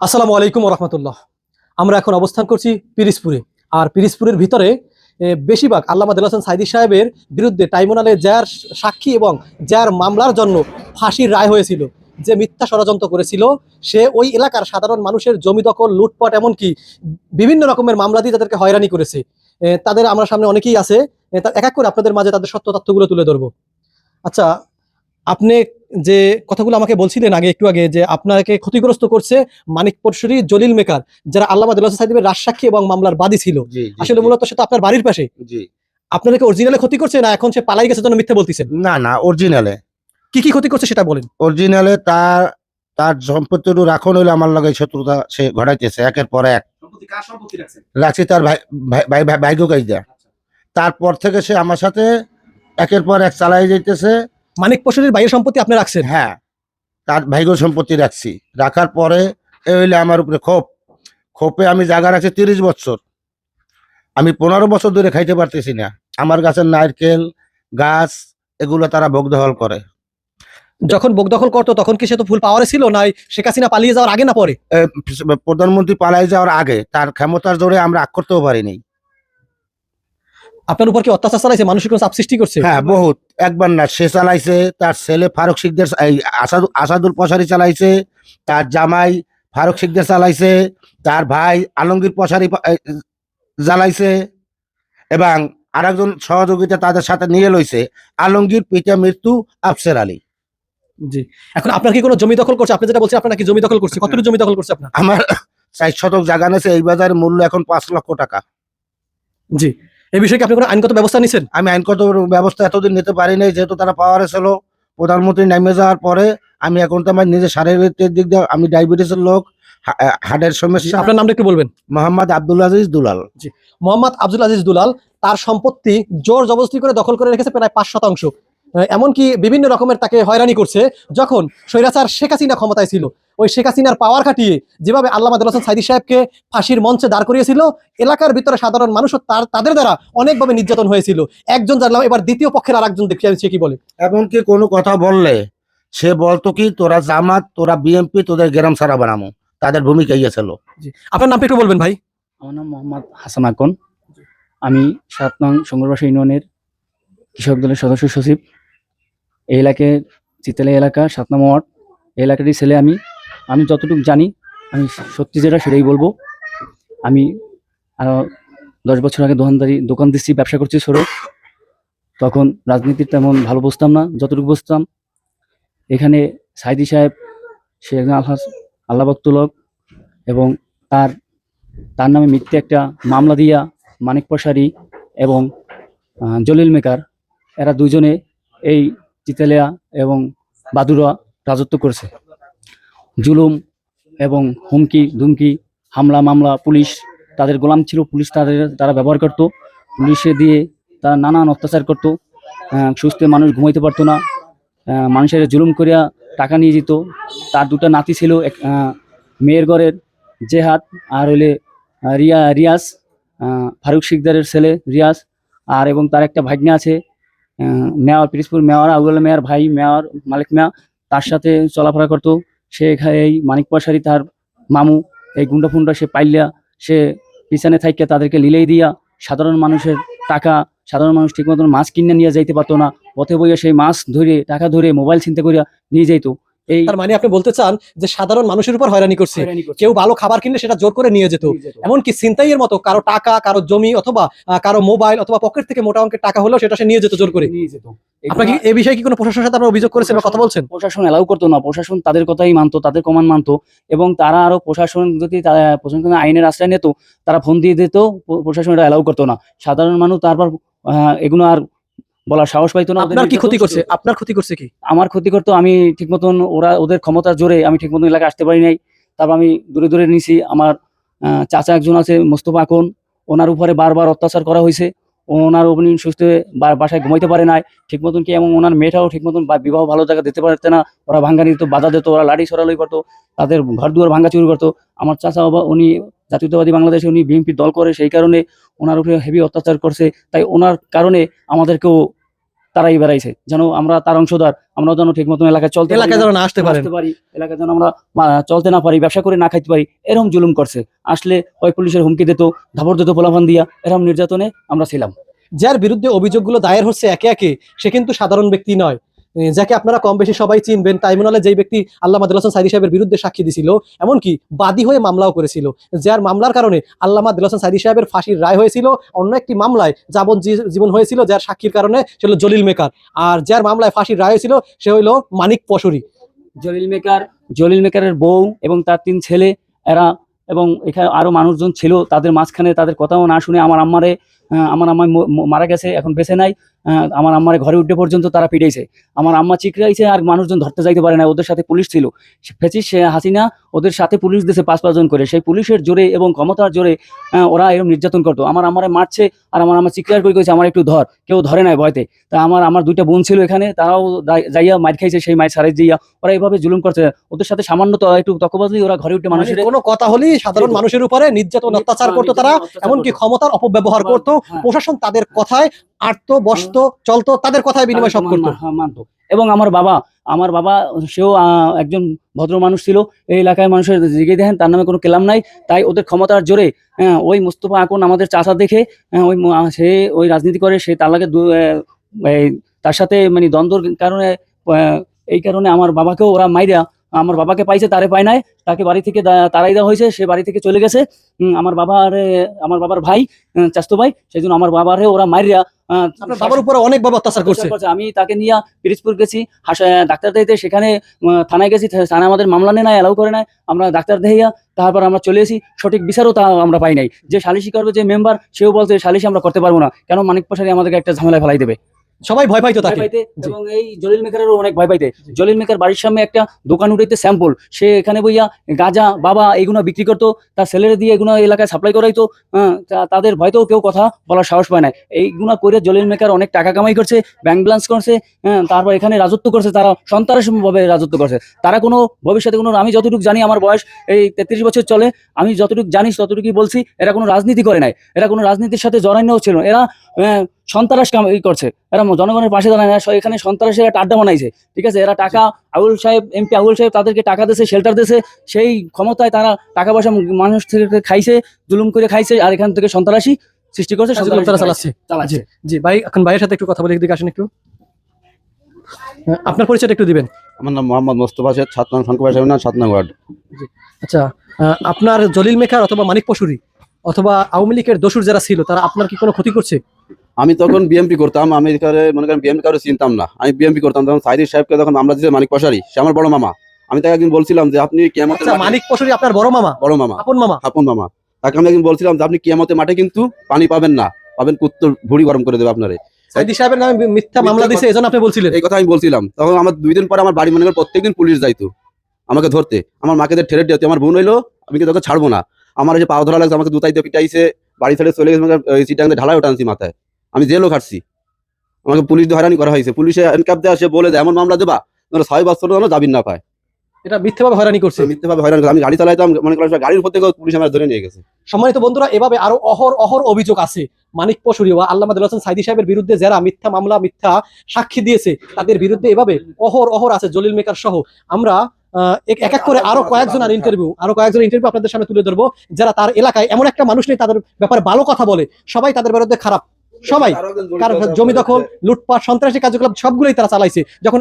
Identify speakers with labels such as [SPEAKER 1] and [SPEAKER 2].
[SPEAKER 1] আসসালামু আলাইকুম রহমতুল্লাহ। আমরা এখন অবস্থান করছি পিরিসপুরে আর পিরিসপুরের ভিতরে বেশিরভাগ আল্লামা দেল হোসেন সাইদি সাহেবের বিরুদ্ধে ট্রাইব্যুনালে যার সাক্ষী এবং যার মামলার জন্য ফাঁসির রায় হয়েছিল, যে মিথ্যা ষড়যন্ত্র করেছিল, সে ওই এলাকার সাধারণ মানুষের জমি দখল, লুটপাট, এমনকি বিভিন্ন রকমের মামলা দিয়ে তাদেরকে হয়রানি করেছে। তাদের আমরা সামনে অনেকেই আছে। এক এক করে আপনাদের মাঝে তাদের সত্য তথ্যগুলো তুলে ধরবো। আচ্ছা আপনি যে কথাগুলো আমাকে বলছিলেন আগে একটু আগে যে আপনাকে ক্ষতিগ্রস্ত করছে মানিক পরশুরি জলিল মেকার যারা হোসেন সাইদিবের রাজসাক্ষী এবং মামলার বাদী ছিল। আসলে মূলত সে তো আপনার বাড়ির পাশে।
[SPEAKER 2] জি।
[SPEAKER 1] আপনাদেরকে অরিজিনালে ক্ষতি করছে না এখন সে পালাই গেছে জন্য মিথ্যা বলতেছেন?
[SPEAKER 2] না না অরিজিনালে।
[SPEAKER 1] কি কি ক্ষতি করছে সেটা বলেন।
[SPEAKER 2] অরিজিনালে তার তার সম্পত্তির রাখন হইলে আমার লাগে শত্রুতা সে ঘটাইতেছে একের পর এক। রাখছি তার ভাই ভাই- ভাই ভাই ভাইগো কাইদা তারপর থেকে সে আমার সাথে একের পর এক চালাই যাইতেছে।
[SPEAKER 1] মানিক পরশুরির বাইরের সম্পত্তি আপনি রাখছেন?
[SPEAKER 2] হ্যাঁ তার ভাইগো সম্পত্তি রাখছি। রাখার পরে এ হইলে আমার উপরে ক্ষোভ। ক্ষোভে আমি জায়গা রাখছি তিরিশ বছর। আমি পনেরো বছর ধরে খাইতে পারতেছি না। আমার গাছের নারকেল গাছ এগুলো তারা ভোগ দখল করে।
[SPEAKER 1] যখন বোক দখল করতো তখন কি সে তো ফুল পাওয়ারে ছিল নাই শেখ হাসিনা পালিয়ে যাওয়ার আগে না পরে?
[SPEAKER 2] প্রধানমন্ত্রী পালাই যাওয়ার আগে তার ক্ষমতার জোরে আমরা আগ করতেও পারিনি।
[SPEAKER 1] আপনার উপর কি অত্যাচার চালাইছে? মানুষের কোনো চাপ সৃষ্টি করছে?
[SPEAKER 2] হ্যাঁ বহুত। একবার না সে চালাইছে তার ছেলে ফারুক শিকদের আসাদু আসাদুল পশারি চালাইছে তার জামাই ফারুক শিকদের চালাইছে তার ভাই আলমগীর পশারি জ্বালাইছে এবং আরেকজন সহযোগিতা তাদের সাথে নিয়ে লইছে আলমগীর পিতা মৃত্যু আফসের আলী।
[SPEAKER 1] জি। এখন আপনার কি কোনো জমি দখল করছে? আপনি যেটা বলছেন আপনার নাকি জমি দখল করছে। কতটুকু জমি দখল করছে আপনার?
[SPEAKER 2] আমার চার শতক জায়গা নেছে এই বাজারের মূল্য এখন পাঁচ লক্ষ টাকা।
[SPEAKER 1] জি। এই বিষয়ে কি আপনি কোনো আইনগত ব্যবস্থা নিছেন?
[SPEAKER 2] আমি আইনগত ব্যবস্থা এতদিন নিতে পারি নাই যেহেতু তারা পাওয়ারে ছিল প্রধানমন্ত্রী নেমে যাওয়ার পরে আমি এখন তো আমার নিজের শারীরিক দিক দিয়ে আমি ডায়াবেটিসের লোক হার্টের সমস্যা।
[SPEAKER 1] আপনার নামটা একটু বলবেন।
[SPEAKER 2] মোহাম্মদ আব্দুল আজিজ দুলাল।
[SPEAKER 1] জি মোহাম্মদ আব্দুল আজিজ দুলাল তার সম্পত্তি জোর জবরদস্তি করে দখল করে রেখেছে প্রায় পাঁচ শতাংশ। এমনকি বিভিন্ন রকমের তাকে হয়রানি করছে যখন স্বৈরাচার শেখ হাসিনা ক্ষমতায় ছিল। ওই শেখ হাসিনার পাওয়ার খাটিয়ে যেভাবে আল্লাহ হোসেন সাইদি সাহেবকে ফাঁসির মঞ্চে দাঁড় করিয়েছিল এলাকার ভিতরে সাধারণ মানুষও তার তাদের দ্বারা অনেকভাবে নির্যাতন হয়েছিল। একজন জানলাম এবার দ্বিতীয় পক্ষের আরেকজন দেখি আমি সে কি বলে?
[SPEAKER 2] এমনকি কোনো কথা বললে সে বলতো কি তোরা জামাত তোরা বিএমপি তোদের গ্রাম সারা বানামো। তাদের ভূমিকা ইয়েছিল
[SPEAKER 1] আপনার নামটা একটু বলবেন ভাই।
[SPEAKER 3] আমার নাম মোহাম্মদ হাসান আকন। আমি সাত নং সংঘর্ষ ইউনিয়নের কৃষক দলের সদস্য সচিব। এই এলাকায় চিতালা এলাকা সাত নম্বর ওয়ার্ড এই এলাকারই ছেলে আমি। আমি যতটুকু জানি, আমি সত্যি যেটা সেটাই বলব। আমি দশ বছর আগে দোকানদারি, দোকান দিচ্ছি, ব্যবসা করছি ছোট। তখন রাজনীতির তেমন ভালো বুঝতাম না, যতটুকু বুঝতাম। এখানে সাইদি সাহেব, সে একজন আল্লাহ ভক্তলোক এবং তার তার নামে মিথ্যে একটা মামলা দিয়া মানিক পশারি এবং জলিল মেকার, এরা দুজনে এই চিতালিয়া এবং বাদুরা রাজত্ব করছে। জুলুম এবং হুমকি, ধুমকি, হামলা, মামলা, পুলিশ, তাদের গোলাম ছিল, পুলিশ তাদের, তারা ব্যবহার করত। পুলিশে দিয়ে তারা নানান অত্যাচার করত। সুস্থ মানুষ ঘুমাইতে পারতো না। মানুষের জুলুম করিয়া টাকা নিয়ে যেত। তার দুটো নাতি ছিল, এক- মেয়ের ঘরের জেহাদ আর হইলে রিয়া, রিয়াজ ফারুক শিকদারের ছেলে রিয়াজ আর এবং তার একটা ভাগ্নে আছে mayor Pirishpur mayor Abul mayor ভাই, মেয়র মালিক মেয়া, তার সাথে চলাফেরা করতো। সে এই মানিক পয়সারি তার মামু, এই গুন্ডা ফুন্ডা সে পাইলিয়া, সে পিছনে থাইকে তাদেরকে লিলেই দিয়া সাধারণ মানুষের টাকা, সাধারণ মানুষ ঠিক মতন মাছ কিনে নিয়ে যাইতে পারতো না। পথে বইয়া সেই মাছ ধরে, টাকা ধরে মোবাইল চিনতে করিয়া নিয়ে যাইতো।
[SPEAKER 1] তার মানে আপনি বলতে চান যে সাধারণ মানুষের উপর হয়রানি করছে। কেউ ভালো খাবার কিনলে সেটা জোর করে নিয়ে যেত। এমনকি ছিনতাইয়ের মতো কারও টাকা কারও জমি অথবা কারও মোবাইল অথবা পকেট থেকে মোটা অঙ্কের টাকা হলেও সেটা সে নিয়ে যেত জোর করে।
[SPEAKER 3] নিয়ে যেত।
[SPEAKER 1] এই বিষয়ে কি কোনো প্রশাসনের সাথে আপনারা অভিযোগ করেছেন বা কথা বলছেন?
[SPEAKER 3] প্রশাসন এলাও করতো না। প্রশাসন তাদের কথাই মানতো তাদের কমান মানতো এবং তারা আরও প্রশাসন যদি প্রশাসন আইনের আশ্রয় নিত তারা ফোন দিয়ে দিত প্রশাসন এটা এলাও করতো না। সাধারণ মানুষ তারপর আহ, এগুলো আর বলার সাহস পাইতো না
[SPEAKER 1] আপনার কি ক্ষতি করছে? আপনার ক্ষতি করছে কি?
[SPEAKER 3] আমার ক্ষতি করতো আমি ঠিক মতন ওরা ওদের ক্ষমতার জোরে আমি ঠিক মতন এলাকায় আসতে পারি নাই। তারপর আমি দূরে দূরে নিছি আমার চাচা একজন আছে মোস্তফা আকন। ওনার উপরে বারবার অত্যাচার করা হয়েছে। ওনার উনি সুস্থ বাসায় ঘুমাইতে পারে নাই। ঠিক মতন কি এবং ওনার মেয়েটাও ঠিক মতন বিবাহ ভালো জায়গা দিতে পারতে না? ওরা ভাঙ্গা দিত বাধা দিত ওরা লাঠি সরালই করতো তাদের ঘর দুয়ার ভাঙ্গা চুরি করতো। আমার চাচা বাবা উনি জাতীয়তাবাদী বাংলাদেশে উনি বিএনপি দল করে সেই কারণে ওনার উপরে হেভি অত্যাচার করছে। তাই ওনার কারণে আমাদেরকেও তারাই বেড়াইছে। যেন আমরা তার অংশদার আমরা যেন ঠিক মতন এলাকায় চলতে
[SPEAKER 1] এলাকায় যেন আসতে
[SPEAKER 3] পারি এলাকায় যেন আমরা চলতে না পারি ব্যবসা করে না খাইতে পারি এরকম জুলুম করছে। আসলে ওই পুলিশের হুমকি দিত ধাবর দিত পোলাপান দিয়া এরকম নির্যাতনে আমরা ছিলাম।
[SPEAKER 1] যার বিরুদ্ধে অভিযোগগুলো দায়ের হচ্ছে একে একে সে কিন্তু সাধারণ ব্যক্তি নয়। যাকে আপনারা কম বেশি সবাই চিনবেন ট্রাইব্যুনালে যেই ব্যক্তি আল্লাহ মাদুল হাসান সাইদি সাহেবের বিরুদ্ধে সাক্ষী দিছিল, এমনকি বাদী হয়ে মামলাও করেছিল, যার মামলার কারণে আল্লাহ মাদুল হাসান সাইদি সাহেবের ফাঁসির রায় হয়েছিল, অন্য একটি মামলায় যাবন জীবন হয়েছিল, যার সাক্ষীর কারণে সে হলো জলিল মেকার, আর যার মামলায় ফাঁসির রায় হয়েছিল, সে হইল মানিক পশরি।
[SPEAKER 3] জলিল মেকার, জলিল মেকারের বউ এবং তার তিন ছেলে, এরা এবং এখানে আরও মানুষজন ছিল, তাদের মাঝখানে তাদের কথাও না শুনে আমার আম্মারে আমার আম্মা ম- ম- মারা গেছে, এখন বেঁচে নাই। আমার আম্মারে ঘরে উঠে পর্যন্ত তারা পিটাইছে। আমার আম্মা চিকরাইছে আর মানুষজন ধরতে যাইতে পারে না ওদের সাথে পুলিশ ছিল। ফেচিস সে হাসিনা ওদের সাথে পুলিশ দিয়েছে পাঁচ পাঁচজন করে। সেই পুলিশের জোরে এবং ক্ষমতার জোরে ওরা এরকম নির্যাতন করতো। আমার আমারে মারছে আর আমার আমার চিৎকার করে কইছে আমার একটু ধর কেউ ধরে নাই ভয়তে। তা আমার আমার দুইটা বোন ছিল এখানে তারাও যাইয়া মার খাইছে সেই মায়ের সারাই যাইয়া ওরা এইভাবে জুলুম করছে। ওদের সাথে সামান্য একটু তকবাজলি ওরা ঘরে উঠে মানুষের
[SPEAKER 1] মানে কোনো কথা হলেই সাধারণ মানুষের উপরে নির্যাতন অত্যাচার করতো তারা এমনকি ক্ষমতার অপব্যবহার করতো।
[SPEAKER 3] হ্যাঁ।
[SPEAKER 1] প্রশাসন তাদের কথায় আটতো বসতো চলতো তাদের কথায় বিনিময় সব করতো।
[SPEAKER 3] মানতো। এবং আমার বাবা আমার বাবা সেও একজন ভদ্র মানুষ ছিল। এই এলাকায় মানুষের জিগে দেখেন তার নামে কোনো কেলাম নাই। তাই ওদের ক্ষমতার জোরে ওই মুস্তফা এখন আমাদের চাচা দেখে ওই সে ওই রাজনীতি করে সে তার লাগে দু- তার সাথে মানে দ্বন্দ্বর কারণে এই কারণে আমার বাবাকেও ওরা মাইরা আমার বাবাকে পাইছে তারে পায় নাই। তাকে বাড়ি থেকে তারাই দেওয়া হয়েছে সে বাড়ি থেকে চলে গেছে। আমার বাবার আমার বাবার ভাই চাস্তো ভাই সেই জন্য আমার বাবারে ওরা
[SPEAKER 1] আপনার বাবার উপরে অনেকভাবে অত্যাচার করছে।
[SPEAKER 3] আমি তাকে নিয়ে পিরিজপুর গেছি ডাক্তার দেখাইতে সেখানে থানায় গেছি থানায় আমাদের মামলা নেয় না এলাও করে নাই। আমরা ডাক্তার দেখাইয়া তারপর আমরা চলে এসেছি। সঠিক বিচারও তা আমরা পাই নাই। যে সালিশি করবে যে মেম্বার সেও বলছে সালিশি আমরা করতে পারব না। কেন মানিক প্রসারী আমাদেরকে একটা ঝামেলায় ফেলাই দেবে?
[SPEAKER 1] সবাই ভয় পাইতো তাকে।
[SPEAKER 3] এবং এই জলিল মেকারেরও অনেক ভয় পাইতে। জলিল মেকার বাড়ির সামনে একটা দোকান উঠাইতে স্যাম্পল সে এখানে বইয়া গাঁজা বাবা এইগুলো বিক্রি করতো তার ছেলেরা দিয়ে এগুলো এলাকায় সাপ্লাই করাইতো। হ্যাঁ, তাদের ভয়তেও কেউ কথা বলার সাহস পায় না এইগুলো করে জলিল মেকার অনেক টাকা কামাই করছে ব্যাংক ব্যালেন্স করছে হ্যাঁ তারপর এখানে রাজত্ব করছে তারা সন্ত্রাসভাবে রাজত্ব করছে। তারা কোনো ভবিষ্যতে কোনো আমি যতটুকু জানি আমার বয়স এই তেত্রিশ বছর চলে আমি যতটুকু জানি ততটুকুই বলছি এরা কোনো রাজনীতি করে নাই। এরা কোনো রাজনীতির সাথে জড়াইও ছিল। এরা আহ, সন্ত্রাস কাম ই করছে। এরা জনগণের পাশে দাঁড়ায় না এখানে সন্ত্রাসের একটা আড্ডা বানাইছে। ঠিক আছে? এরা টাকা আউল সাহেব এমপি আউল সাহেব তাদেরকে টাকা দিয়েছে শেল্টার দিয়েছে। সেই ক্ষমতায় তারা টাকা পয়সা মানুষ থেকে খাইছে জুলুম করে খাইছে আর এখান থেকে সন্ত্রাসী সৃষ্টি করছে
[SPEAKER 1] তারা চালাচ্ছে।
[SPEAKER 3] চালাচ্ছে।
[SPEAKER 1] জি ভাই এখন ভাইয়ের সাথে একটু কথা বলে এদিকে আসেন একটু। আপনার পরিচয়টা একটু দিবেন।
[SPEAKER 4] আমার নাম মোহাম্মদ মোস্তফা শেখ সাত নং শঙ্কর সাহেব না সাত নং ওয়ার্ড
[SPEAKER 1] আচ্ছা আপনার জলিল মেকার অথবা মানিক পশুরি অথবা আওয়ামী লীগের দোসুর যারা ছিল তারা আপনার কি কোনো ক্ষতি করছে?
[SPEAKER 4] আমি তখন বিএমপি করতাম আমি এখানে মনে করেন বিএমপি কারও চিনতাম না। আমি বিএমপি করতাম তখন সাইদির সাহেবকে তখন আমরা দিয়েছে মানিক পশারি সে আমার বড় মামা। আমি তাকে একদিন বলছিলাম যে আপনি কেমতে
[SPEAKER 1] আচ্ছা মানিক পশুরি আপনার বড় মামা?
[SPEAKER 4] বড় মামা।
[SPEAKER 1] আপন মামা?
[SPEAKER 4] আপন মামা। তাকে আমি একদিন বলছিলাম যে আপনি কিয়ামতে মাঠে কিন্তু পানি পাবেন না। পাবেন কুত্তর ভুড়ি গরম করে দেবে আপনারে।
[SPEAKER 1] সাইদি সাহেবের নামে মিথ্যা মামলা এজন্য আপনি বলছিলেন।
[SPEAKER 4] এই কথা আমি বলছিলাম। তখন আমার দুই দিন পরে আমার বাড়ি মনে প্রত্যেকদিন পুলিশ যাইতো আমাকে ধরতে। আমার মাকে দিতে আমার বোন হইল আমি তোকে ছাড়বো না। আমার যে পাও ধরা লাগছে আমাকে দুতাইতে পিটাইছে বাড়ি ছেড়ে চলে গেছে ঢালাই ওঠানছি মাথায়। আমি জেলও খাটছি। আমাকে পুলিশ দিয়ে হয়রানি করা হয়েছে। পুলিশে এনকাপ দেওয়া সে বলে দেয় এমন মামলা দেবা তোমরা ছয় বছর যেন জামিন না পায়।
[SPEAKER 1] এটা মিথ্যাভাবে হয়রানি করছে।
[SPEAKER 4] মিথ্যেভাবে হয়রানি করে। আমি গাড়ি চালাইতাম মনে করেন গাড়ির উপর থেকে পুলিশ আমার ধরে নিয়ে গেছে।
[SPEAKER 1] সম্মানিত বন্ধুরা এভাবে আরও অহর অহর অভিযোগ আছে। মানিক পশুরি ও আল্লাহ হাসান সাইদি সাহেবের বিরুদ্ধে যারা মিথ্যা মামলা মিথ্যা সাক্ষী দিয়েছে তাদের বিরুদ্ধে এভাবে অহর অহর আছে জলিল মেকার সহ। আমরা এক এক এক করে আরও কয়েকজন আর ইন্টারভিউ আরও কয়েকজন ইন্টারভিউ আপনাদের সামনে তুলে ধরবো। যারা তার এলাকায় এমন একটা মানুষ নেই তাদের ব্যাপারে ভালো কথা বলে। সবাই তাদের বিরুদ্ধে খারাপ। সবাই কারণ জমি দখল লুটপাট সন্ত্রাসী কার্যকলাপ সবগুলোই তারা চালাইছে। যখন